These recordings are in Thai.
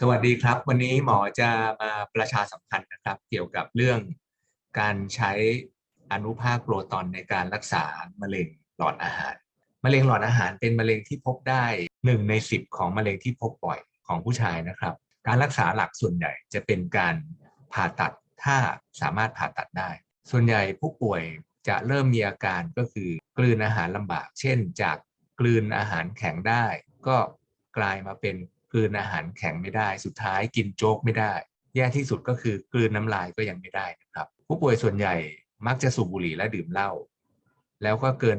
สวัสดีครับ วันนี้หมอจะมาประชาสัมพันธ์นะครับ เกี่ยวกับเรื่องการใช้อนุภาคโปรตอนในการรักษามะเร็งหลอดอาหาร มะเร็งหลอดอาหารเป็นมะเร็งที่พบได้หนึ่งในสิบของมะเร็งที่พบบ่อยของผู้ชายนะครับ การรักษาหลักส่วนใหญ่จะเป็นการผ่าตัดถ้าสามารถผ่าตัดได้ ส่วนใหญ่ผู้ป่วยจะเริ่มมีอาการก็คือกลืนอาหารลำบาก เช่น จากกลืนอาหารแข็งได้ ก็กลายมาเป็น กลืนอาหารแข็งไม่ได้ สุดท้ายกินโจ๊กไม่ได้ แย่ที่สุดก็คือกลืนน้ำลายก็ยังไม่ได้นะครับ ผู้ป่วยส่วนใหญ่มักจะสูบบุหรี่และดื่มเหล้าแล้วก็เกิน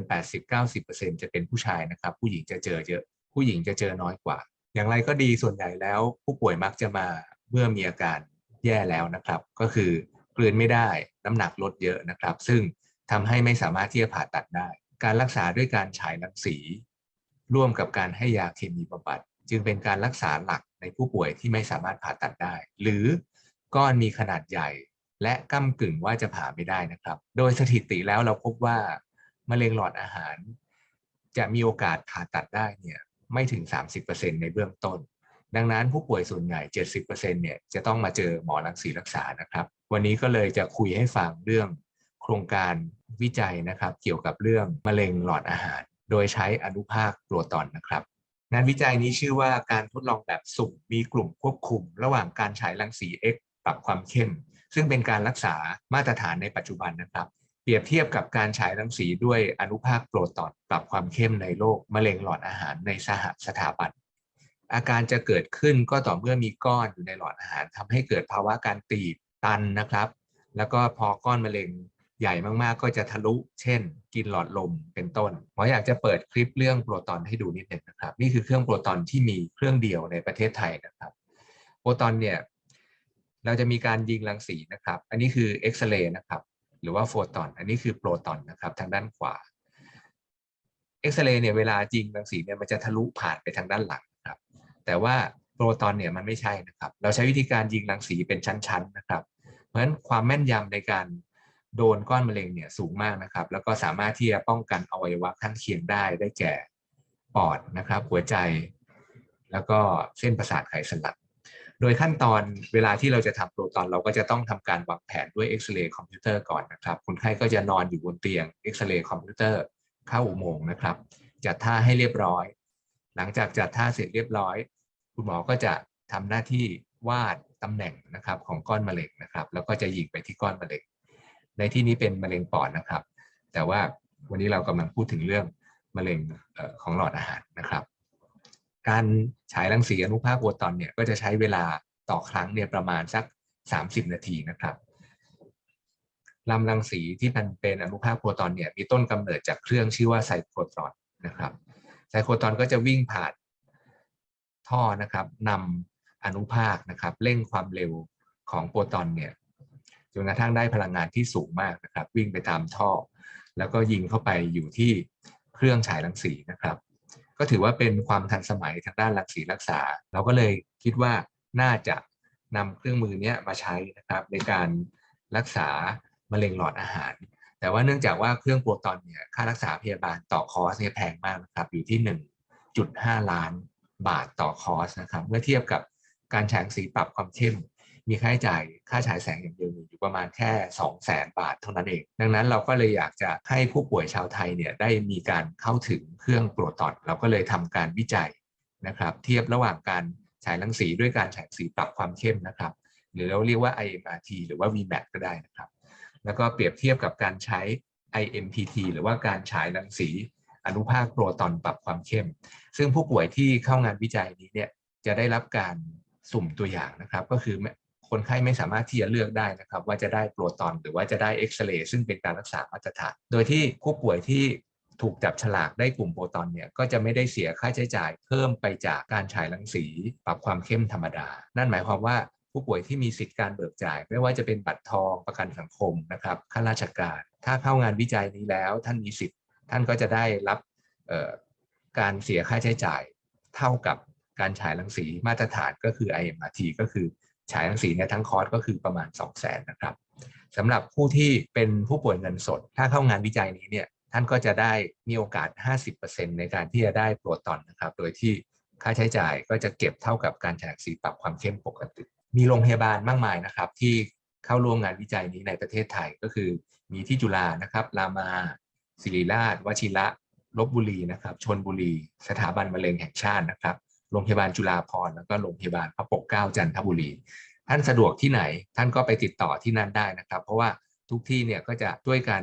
80-90%จะเป็นผู้ชายนะครับ ผู้หญิงจะเจอเยอะ ผู้หญิงจะเจอน้อยกว่า อย่างไรก็ดีส่วนใหญ่แล้ว ผู้ป่วยมักจะมาเมื่อมีอาการแย่แล้วนะครับ ก็คือกลืนไม่ได้น้ำหนักลดเยอะนะครับ ซึ่งทำให้ไม่สามารถที่จะผ่าตัดได้ การรักษาด้วยการฉายรังสี ร่วมกับการให้ยาเคมีบำบัด จึงเป็นการรักษาหลักในผู้ป่วยที่ไม่สามารถผ่าตัดได้ หรือก้อนมีขนาดใหญ่ และก้ากึ่งว่าจะผ่าไม่ได้นะครับ โดยสถิติแล้วเราพบว่ามะเร็งหลอดอาหาร จะมีโอกาสผ่าตัดได้เนี่ยไม่ถึง 30%ในเบื้องต้น ดังนั้นผู้ป่วยส่วนใหญ่ 70%เนี่ยจะต้องมาเจอหมอรังสีรักษานะครับ วันนี้ก็เลยจะคุยให้ฟังเรื่องโครงการวิจัยนะครับ เกี่ยวกับเรื่องมะเร็งหลอดอาหาร โดยใช้อนุภาคโปรตอนนะครับ งานวิจัยนี้ชื่อว่าการทดลองแบบสุ่มมีกลุ่มควบคุม ระหว่างการฉายรังสี X ปรับความเข้ม ซึ่งเป็นการรักษามาตรฐานในปัจจุบันนะครับ เปรียบเทียบกับการฉายรังสีด้วยอนุภาคโปรตอนปรับความเข้มในโรคมะเร็งหลอดอาหารในสหสถาบัน อาการจะเกิดขึ้นก็ต่อเมื่อมีก้อนอยู่ในหลอดอาหารทำให้เกิดภาวะการตีบตันนะครับ แล้วก็พอก้อนมะเร็ง ใหญ่มากๆ ก็จะทะลุ เช่น กินหลอดลมเป็นต้นหมออยากจะเปิดคลิปเรื่องโปรตอนให้ดูนิดหนึ่งนะครับ นี่คือเครื่องโปรตอนที่มีเครื่องเดียวในประเทศไทยนะครับ โปรตอนเนี่ยเราจะมีการยิงรังสีนะครับ อันนี้คือเอ็กซเรย์นะครับ หรือว่าโฟตอน อันนี้คือโปรตอนนะครับทางด้านขวาเอ็กซเรย์เนี่ยเวลายิงรังสีเนี่ยมันจะทะลุผ่านไปทางด้านหลังนะครับ แต่ว่าโปรตอนเนี่ยมันไม่ใช่นะครับ เราใช้วิธีการยิงรังสีเป็นชั้นๆนะครับ เพราะฉะนั้นความแม่นยำในการ โดนก้อนมะเร็งเนี่ยสูงมากนะครับ แล้วก็สามารถที่จะป้องกันอวัยวะข้างเคียงได้ได้แก่ปอดนะครับ หัวใจ แล้วก็เส้นประสาทไขสันหลังโดยขั้นตอนเวลาที่เราจะทำโปรตอนเราก็จะต้องทำการวางแผนด้วยเอ็กซเรย์คอมพิวเตอร์ก่อนนะครับคนไข้ก็จะนอนอยู่บนเตียงเอ็กซเรย์คอมพิวเตอร์เข้าอุโมงค์นะครับ จัดท่าให้เรียบร้อย หลังจากจัดท่าเสร็จเรียบร้อย คุณหมอก็จะทำหน้าที่วาดตำแหน่งนะครับของก้อนมะเร็งนะครับ แล้วก็จะยิงไปที่ก้อนมะเร็ง ในที่นี้เป็นมะเร็งปอดนะครับ แต่ว่าวันนี้เรากำลังพูดถึงเรื่องมะเร็งของหลอดอาหารนะครับ การฉายรังสีอนุภาคโปรตอนเนี่ยก็จะใช้เวลาต่อครั้งเนี่ยประมาณสัก 30 นาทีนะครับลำรังสีที่มันเป็นอนุภาคโปรตอนเนี่ยมีต้นกำเนิดจากเครื่องชื่อว่าไซโครตรอนนะครับไซโครตรอนก็จะวิ่งผ่านท่อนะครับนำอนุภาคนะครับเร่งความเร็วของโปรตอนเนี่ย จนกระทั่งได้พลังงานที่สูงมากนะครับ วิ่งไปตามท่อ แล้วก็ยิงเข้าไปอยู่ที่เครื่องฉายรังสีนะครับ ก็ถือว่าเป็นความทันสมัยทางด้านรังสีรักษา เราก็เลยคิดว่าน่าจะนำเครื่องมือนี้มาใช้นะครับในการรักษามะเร็งหลอดอาหาร แต่ว่าเนื่องจากว่าเครื่องโปรตอนเนี่ยค่ารักษาพยาบาลต่อคอร์สเนี่ยแพงมากนะครับอยู่ที่ 1.5 ล้านบาทต่อคอร์สนะครับเมื่อเทียบกับการฉายรังสีปรับความเข้ม มีค่าใช้จ่ายค่าฉายแสงอย่างเดียวอยู่ประมาณแค่2 0 0แสนบาทเท่านั้นเอง ดังนั้นเราก็เลยอยากจะให้ผู้ป่วยชาวไทยเนี่ยได้มีการเข้าถึงเครื่องโปรตอนเราก็เลยทำการวิจัยนะครับ เทียบระหว่างการฉายรังสีด้วยการฉายสีปรับความเข้มนะครับ หรือเราเรียกว่า IMRT หรือว่า VMAT ก็ได้นะครับ แล้วก็เปรียบเทียบกับการใช้ IMPT หรือว่าการฉายรังสีอนุภาคโปรตอนปรับความเข้ม ซึ่งผู้ป่วยที่เข้างานวิจัยนี้เนี่ยจะได้รับการสุ่มตัวอย่างนะครับ ก็คือ คนไข้ไม่สามารถที่จะเลือกได้นะครับ ว่าจะได้โปรตอนหรือว่าจะได้เอ็กซเรย์ซึ่งเป็นการรักษามาตรฐาน โดยที่ผู้ป่วยที่ถูกจับฉลากได้กลุ่มโปรตอนเนี่ยก็จะไม่ได้เสียค่าใช้จ่ายเพิ่มไปจากการฉายรังสีปรับความเข้มธรรมดา นั่นหมายความว่าผู้ป่วยที่มีสิทธิการเบิกจ่าย ไม่ว่าจะเป็นบัตรทองประกันสังคมนะครับข้าราชการ ถ้าเข้างานวิจัยนี้แล้วท่านมีสิทธิ์ท่านก็จะได้รับการเสียค่าใช้จ่ายเท่ากับการฉายรังสีมาตรฐานก็คือ IMRT ก็คือ ฉายรังสีเนี่ยทั้งคอร์สก็คือประมาณ 2 0 0 0 0นนะครับสำหรับผู้ที่เป็นผู้ป่วยเงินสด ถ้าเข้างานวิจัยนี้เนี่ยท่านก็จะได้มีโอกาส 50%ในการที่จะได้โปรตอนนะครับ โดยที่ค่าใช้จ่ายก็จะเก็บเท่ากับการฉายรังสีปรับความเข้มปกติ มีโรงพยาบาลมากมายนะครับ ที่เข้าร่วมงานวิจัยนี้ในประเทศไทยก็คือ มีที่จุฬานะครับรามาศิริราชวชิระลบบุรีนะครับชนบุรี สถาบันมะเร็งแห่งชาตินะครับ โรงพยาบาลจุฬาภรณ์แล้วก็โรงพยาบาลพระปกเกล้าจันทบุรี ท่านสะดวกที่ไหนท่านก็ไปติดต่อที่นั่นได้นะครับ เพราะว่าทุกที่เนี่ยก็จะช่วยกัน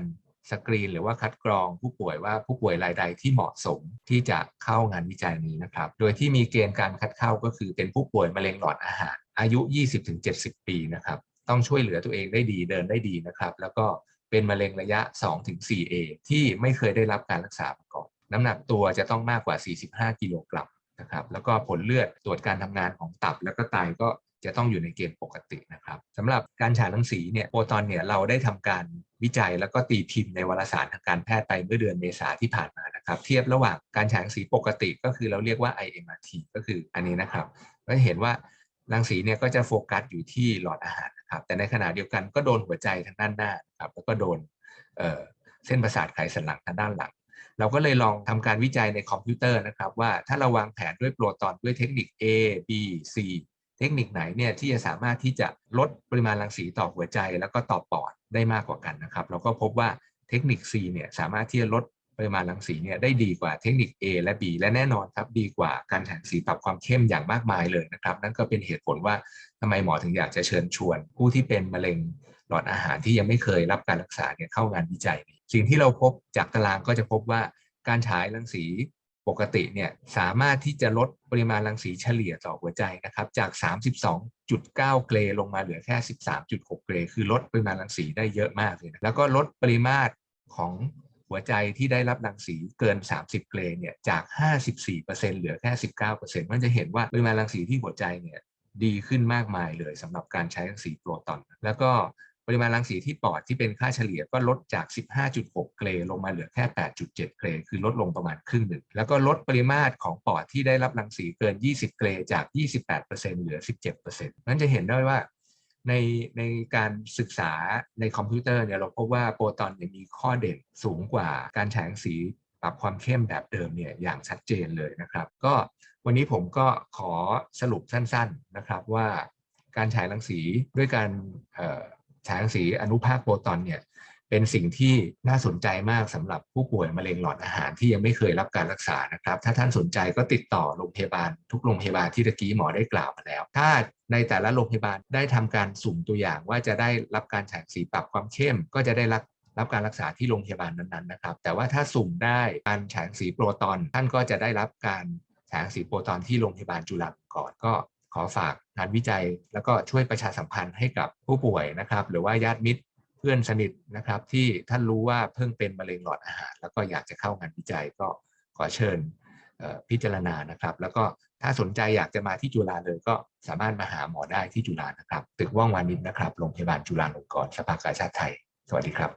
สกรีนหรือว่าคัดกรองผู้ป่วยว่าผู้ป่วยรายใดที่เหมาะสมที่จะเข้างานวิจัยนี้นะครับ โดยที่มีเกณฑ์การคัดเข้าก็คือเป็นผู้ป่วยมะเร็งหลอดอาหาร อายุ 20-70 ปีนะครับ ต้องช่วยเหลือตัวเองได้ดีเดินได้ดีนะครับ แล้วก็เป็นมะเร็งระยะ 2-4A ที่ไม่เคยได้รับการรักษามาก่อน น้ำหนักตัวจะต้องมากกว่า 45 กิโลกรัม นะครับแล้วก็ผลเลือดตรวจการทำงานของตับ แล้วก็ไตก็จะต้องอยู่ในเกณฑ์ปกตินะครับสำหรับการฉายรังสีเนี่ยโปรตอนเนี่ยเราได้ทำการวิจัยแล้วก็ตีพิมพ์ในวารสารทางการแพทย์ไปเมื่อเดือนเมษาที่ผ่านมานะครับ เทียบระหว่างการฉายรังสีปกติก็คือเราเรียกว่า IMRT ก็คืออันนี้นะครับก็เห็นว่ารังสีเนี่ยก็จะโฟกัสอยู่ที่หลอดอาหารนะครับ แต่ในขณะเดียวกันก็โดนหัวใจทางด้านหน้าครับแล้วก็โดนเเส้นประสาทไขสันหลังทางด้านหลัง เราก็เลยลองทำการวิจัยในคอมพิวเตอร์นะครับ ว่าถ้าเราวางแผนด้วยโปรตอนด้วยเทคนิค A B C เทคนิคไหนเนี่ยที่จะสามารถที่จะลดปริมาณรังสีต่อหัวใจ แล้วก็ต่อปอดได้มากกว่ากันนะครับ เราก็พบว่าเทคนิค C เนี่ยสามารถที่จะลด ปริมาณรังสีเนี่ยได้ดีกว่าเทคนิค A และ B และแน่นอนครับดีกว่าการฉายสีปรับความเข้มอย่างมากมายเลยนะครับ นั่นก็เป็นเหตุผลว่าทำไมหมอถึงอยากจะเชิญชวน ผู้ที่เป็นมะเร็งหลอดอาหารที่ยังไม่เคยรับการรักษาเนี่ยเข้างานวิจัย สิ่งที่เราพบจากตารางก็จะพบว่าการฉายรังสีปกติเนี่ยสามารถที่จะลดปริมาณรังสีเฉลี่ยต่อหัวใจนะครับจาก 32.9 เกรลงมาเหลือแค่ 13.6 เกรคือลดปริมาณรังสีได้เยอะมากเลยนะแล้วก็ลดปริมาตรของ หัวใจที่ได้รับรังสีเกิน 30 เกรเนี่ยจาก 54%เหลือแค่ 19%มันจะเห็นว่าปริมาณรังสีที่หัวใจเนี่ยดีขึ้นมากมายเลยสำหรับการใช้รังสีโปรตอน แล้วก็ปริมาณรังสีที่ปอดที่เป็นค่าเฉลี่ยก็ลดจาก 15.6 เกรลงมาเหลือแค่ 8.7 เกรคือลดลงประมาณครึ่งหนึ่ง แล้วก็ลดปริมาตรของปอดที่ได้รับรังสีเกิน 20 เกรจาก 28%เหลือ 17%นั้นจะเห็นได้ว่า ในในการศึกษาในคอมพิวเตอร์เนี่ยเราพบว่าโปรตอนเนี่ยมีข้อเด่นสูงกว่าการฉายรังสีปรับความเข้มแบบเดิมเนี่ยอย่างชัดเจนเลยนะครับ ก็วันนี้ผมก็ขอสรุปสั้นๆนะครับว่าการฉายรังสีด้วยการฉายรังสีอนุภาคโปรตอนเนี่ย เป็นสิ่งที่น่าสนใจมากสำหรับผู้ป่วยมะเร็งหลอดอาหารที่ยังไม่เคยรับการรักษานะครับ ถ้าท่านสนใจก็ติดต่อโรงพยาบาล ทุกโรงพยาบาลที่ตะกี้หมอได้กล่าวมาแล้ว ถ้าในแต่ละโรงพยาบาลได้ทำการสุ่มตัวอย่างว่าจะได้รับการฉายสีปรับความเข้ม ก็จะได้รับรับการรักษาที่โรงพยาบาลนั้นๆนะครับ แต่ว่าถ้าสุ่มได้การฉายสีโปรตอน ท่านก็จะได้รับการฉายสีโปรตอนที่โรงพยาบาลจุฬาก่อนก็ขอฝากงานวิจัย แล้วก็ช่วยประชาสัมพันธ์ให้กับผู้ป่วยนะครับ หรือว่าญาติมิตร พื่อนสนิทนะครับ ที่ท่านรู้ว่าเพิ่งเป็นมะเร็งหลอดอาหาร แล้วก็อยากจะเข้างานวิจัยก็ขอเชิญพิจารณานะครับ แล้วก็ถ้าสนใจอยากจะมาที่จุฬาเลยก็สามารถมาหาหมอได้ที่จุฬานะครับ ตึกว่องวานิชนะครับโรงพยาบาลจุฬาลงกรณ์สภากาชาติไทย สวัสดีครับ